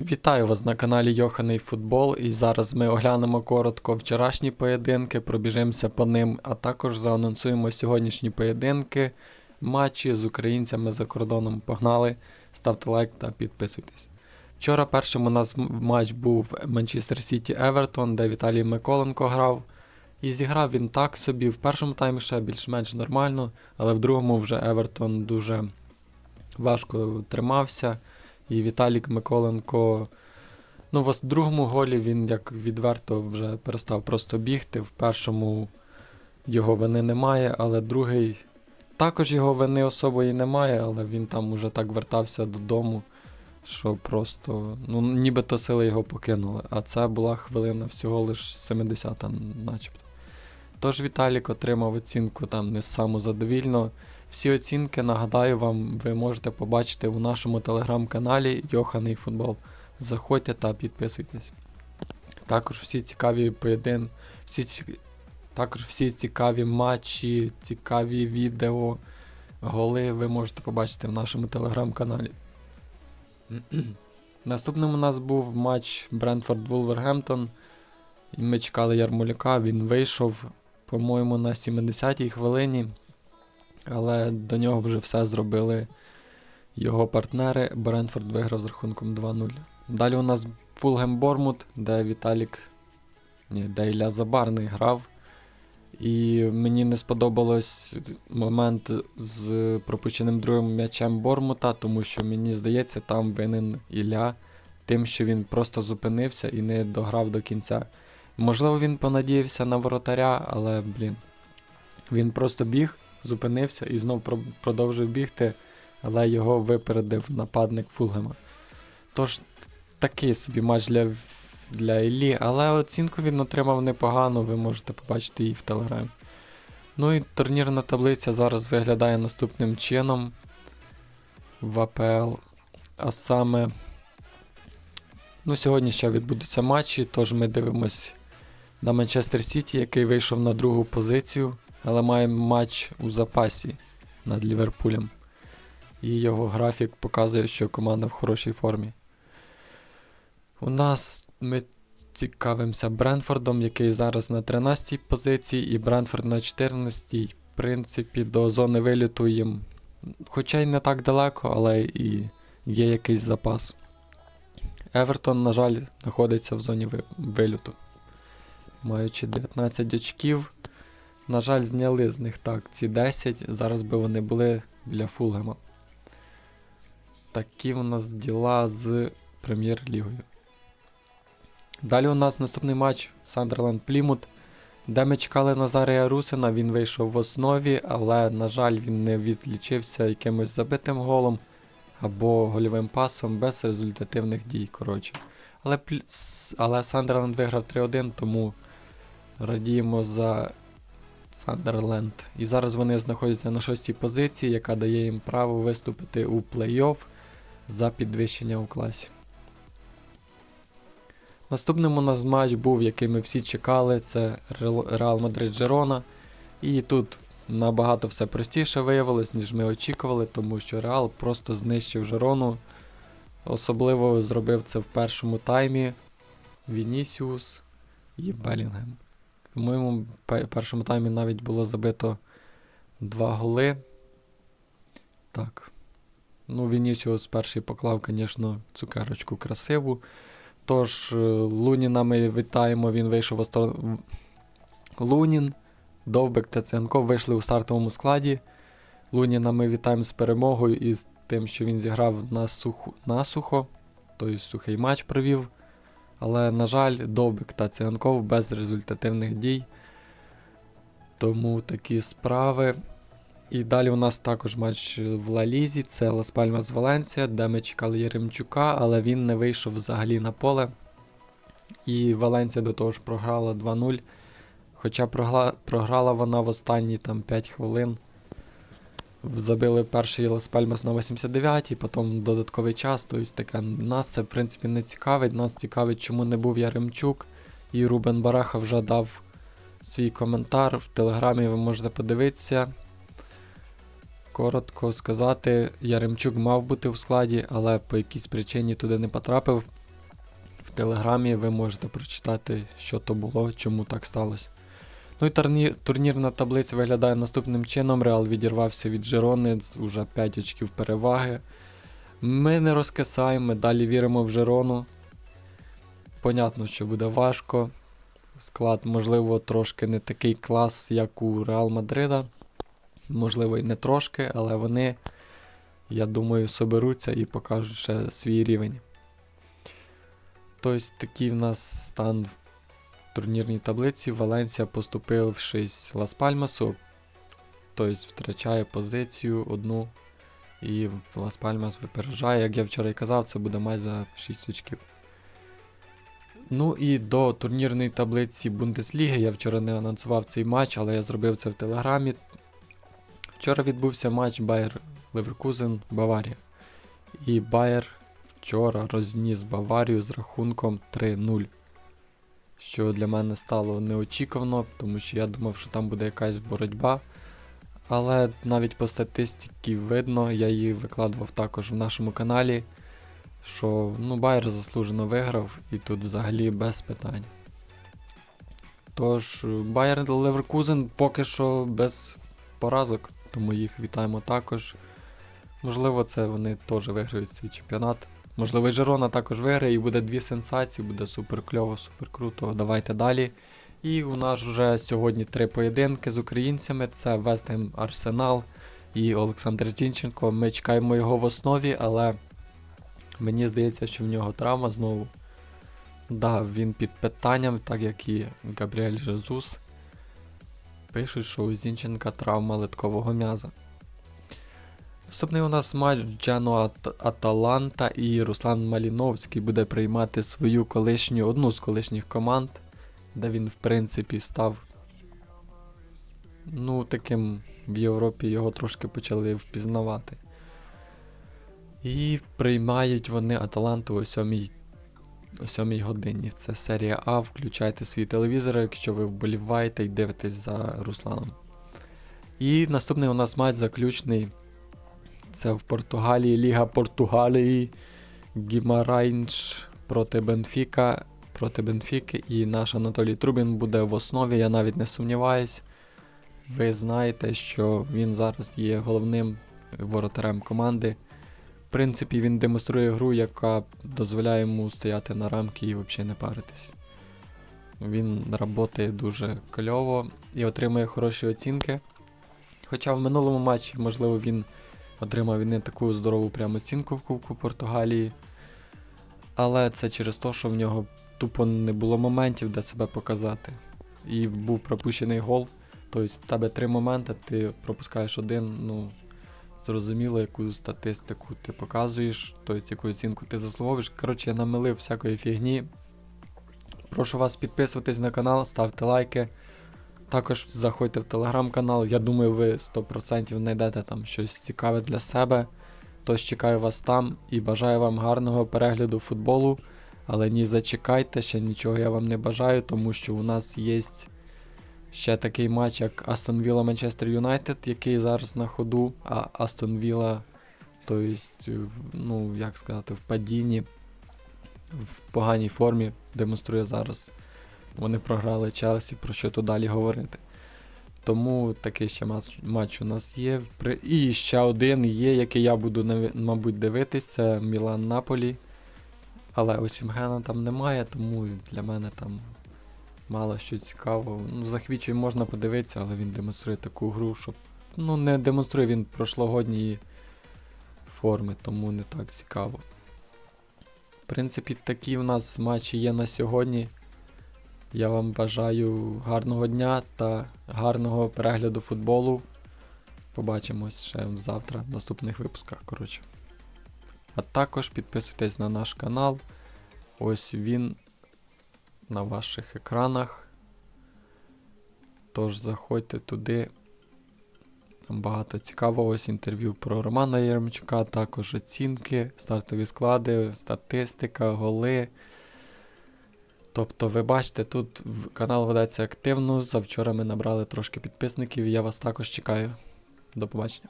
Вітаю вас на каналі Йоханий Футбол і зараз ми оглянемо коротко вчорашні поєдинки, пробіжимося по ним, а також заанонсуємо сьогоднішні поєдинки, матчі з українцями за кордоном. Погнали, ставте лайк та підписуйтесь. Вчора першим у нас матч був Манчестер Сіті Евертон, де Віталій Миколенко грав. І зіграв він так собі. В першому таймі ще більш-менш нормально, але в другому вже Евертон дуже важко тримався. І Віталік Миколенко. Ну, в другому голі він як відверто вже перестав просто бігти. В першому його вини немає, але другий також його вини особої немає, але він там уже так вертався додому, що просто, ну, нібито сили його покинули. А це була хвилина всього лиш 70-та, начебто. Тож Віталік отримав оцінку там не саму задовільно. Всі оцінки, нагадаю вам, ви можете побачити у нашому телеграм-каналі Йоханий Футбол. Заходьте та підписуйтесь. Також всі цікаві поєдин... всі також всі цікаві матчі, цікаві відео, голи ви можете побачити в нашому телеграм-каналі. Наступним у нас був матч Брентфорд Вулвергемптон. Ми чекали Ярмоляка, він вийшов, по-моєму, на 70-й хвилині але до нього вже все зробили його партнери. Бренфорд виграв з рахунком 2-0. Далі у нас Фулгем Бормут, де Віталік, ні, де Ілля Забарний грав. І мені не сподобалось момент з пропущеним другим м'ячем Бормута, тому що мені здається, там винен Ілля тим, що він просто зупинився і не дограв до кінця. Можливо, він понадіявся на воротаря, але, блін, він просто біг, зупинився і знов продовжив бігти, але його випередив нападник Фулгема. Тож такий собі матч для, для Іллі, але оцінку він отримав непогано, ви можете побачити її в телеграмі. Ну і турнірна таблиця зараз виглядає наступним чином в АПЛ. А саме, ну, сьогодні ще відбудуться матчі, тож ми дивимось на Манчестер Сіті, який вийшов на другу позицію але має матч у запасі над Ліверпулем. І його графік показує, що команда в хорошій формі. У нас ми цікавимося Бренфордом, який зараз на 13-й позиції, і Бренфорд на 14-й. В принципі, до зони виліту їм, хоча й не так далеко, але і є якийсь запас. Евертон, на жаль, знаходиться в зоні ви- виліту. Маючи 19 очків. На жаль, зняли з них так ці 10. Зараз би вони були біля Фулгема. Такі у нас діла з Прем'єр-лігою. Далі у нас наступний матч Сандерленд Плімут, де ми чекали Назарія Русина. Він вийшов в основі, але, на жаль, він не відлічився якимось забитим голом або гольовим пасом без результативних дій. коротше. Але, але Сандерленд виграв 3-1, тому радіємо за Сандерленд. І зараз вони знаходяться на шостій позиції, яка дає їм право виступити у плей-офф за підвищення у класі. Наступним у нас матч був, який ми всі чекали, це Реал Мадрид Жерона. І тут набагато все простіше виявилось, ніж ми очікували, тому що Реал просто знищив Жерону. Особливо зробив це в першому таймі Вінісіус і Белінгем. По-моєму, в першому таймі навіть було забито два голи. Так. Ну, Вінісіус перший поклав, звісно, цукерочку красиву. Тож, е, Луніна ми вітаємо, він вийшов у сторону. Лунін, Довбек та Ценков вийшли у стартовому складі. Луніна ми вітаємо з перемогою і з тим, що він зіграв на суху, насухо, тобто сухий матч провів. Але, на жаль, Довбик та Циганков без результативних дій. Тому такі справи. І далі у нас також матч в Ла Лізі, це Лас Пальмас Валенсія, де ми чекали Єремчука, але він не вийшов взагалі на поле. І Валенсія до того ж програла 2-0. Хоча програла вона в останні там 5 хвилин. Забили перший Лас Пальмас на 89-й, потім додатковий час. Тобто таке нас це в принципі не цікавить. Нас цікавить, чому не був Яремчук. І Рубен Бараха вже дав свій коментар. В телеграмі ви можете подивитися. Коротко сказати, Яремчук мав бути в складі, але по якійсь причині туди не потрапив. В телеграмі ви можете прочитати, що то було, чому так сталося. Ну і турнір, турнірна таблиця виглядає наступним чином. Реал відірвався від Жерони, з уже 5 очків переваги. Ми не розкисаємо, ми далі віримо в Жерону. Понятно, що буде важко. Склад, можливо, трошки не такий клас, як у Реал Мадрида. Можливо, і не трошки, але вони, я думаю, соберуться і покажуть ще свій рівень. Тобто такий в нас стан турнірній таблиці. Валенсія, поступившись Лас Пальмасу, тобто втрачає позицію одну. І Лас Пальмас випереджає. Як я вчора і казав, це буде матч за 6 очків. Ну і до турнірної таблиці Бундесліги. Я вчора не анонсував цей матч, але я зробив це в Телеграмі. Вчора відбувся матч Байер Леверкузен Баварія. І Байер вчора розніс Баварію з рахунком 3-0. Що для мене стало неочікувано, тому що я думав, що там буде якась боротьба. Але навіть по статистиці видно, я її викладував також в нашому каналі, що ну, Байер заслужено виграв і тут взагалі без питань. Тож, Байер Леверкузен поки що без поразок, тому їх вітаємо також. Можливо, це вони теж виграють цей чемпіонат. Можливо, Жерона також виграє і буде дві сенсації, буде супер кльово, супер круто. Давайте далі. І у нас вже сьогодні три поєдинки з українцями: це Вестгем Арсенал і Олександр Зінченко. Ми чекаємо його в основі, але мені здається, що в нього травма знову. Да, він під питанням, так як і Габріель Жезус. Пишуть, що у Зінченка травма литкового м'яза. Наступний у нас матч Джано Аталанта і Руслан Маліновський буде приймати свою колишню, одну з колишніх команд, де він, в принципі, став. Ну, таким в Європі його трошки почали впізнавати. І приймають вони Аталанту о 7 о 7 годині. Це серія А. Включайте свій телевізор, якщо ви вболіваєте і дивитесь за Русланом. І наступний у нас матч заключний. Це в Португалії, Ліга Португалії, Гімарайнш проти Бенфіка. Проти Бенфіки. І наш Анатолій Трубін буде в основі, я навіть не сумніваюсь. Ви знаєте, що він зараз є головним воротарем команди. В принципі, він демонструє гру, яка дозволяє йому стояти на рамки і взагалі не паритись. Він працює дуже кльово і отримує хороші оцінки. Хоча в минулому матчі, можливо, він отримав він не таку здорову прямо оцінку в Кубку Португалії. Але це через те, що в нього тупо не було моментів, де себе показати. І був пропущений гол. Тобто в тебе три моменти, ти пропускаєш один, ну, зрозуміло, яку статистику ти показуєш, тобто яку оцінку ти заслуговуєш. Коротше, я намилив всякої фігні. Прошу вас підписуватись на канал, ставте лайки. Також заходьте в телеграм-канал. Я думаю, ви 100% знайдете там щось цікаве для себе. Тож чекаю вас там і бажаю вам гарного перегляду футболу. Але ні, зачекайте, ще нічого я вам не бажаю, тому що у нас є ще такий матч, як Астон Вілла Манчестер Юнайтед, який зараз на ходу, а Астон Вілла, тобто, ну, як сказати, в падінні, в поганій формі демонструє зараз. Вони програли Челсі, про що тут далі говорити. Тому такий ще матч, матч у нас є. І ще один є, який я буду, мабуть, дивитися, Мілан Наполі. Але Осімгена там немає, тому для мене там мало що цікаво. Ну, За Хвічі можна подивитися, але він демонструє таку гру, що ну, не демонструє він прошлогодньої форми, тому не так цікаво. В принципі, такі у нас матчі є на сьогодні. Я вам бажаю гарного дня та гарного перегляду футболу. Побачимось ще завтра в наступних випусках. коротше. А також підписуйтесь на наш канал. Ось він на ваших екранах. Тож заходьте туди. Там багато цікавого ось інтерв'ю про Романа Єремчука, також оцінки, стартові склади, статистика, голи. Тобто, ви бачите, тут канал ведеться активно. Завчора ми набрали трошки підписників, і я вас також чекаю. До побачення.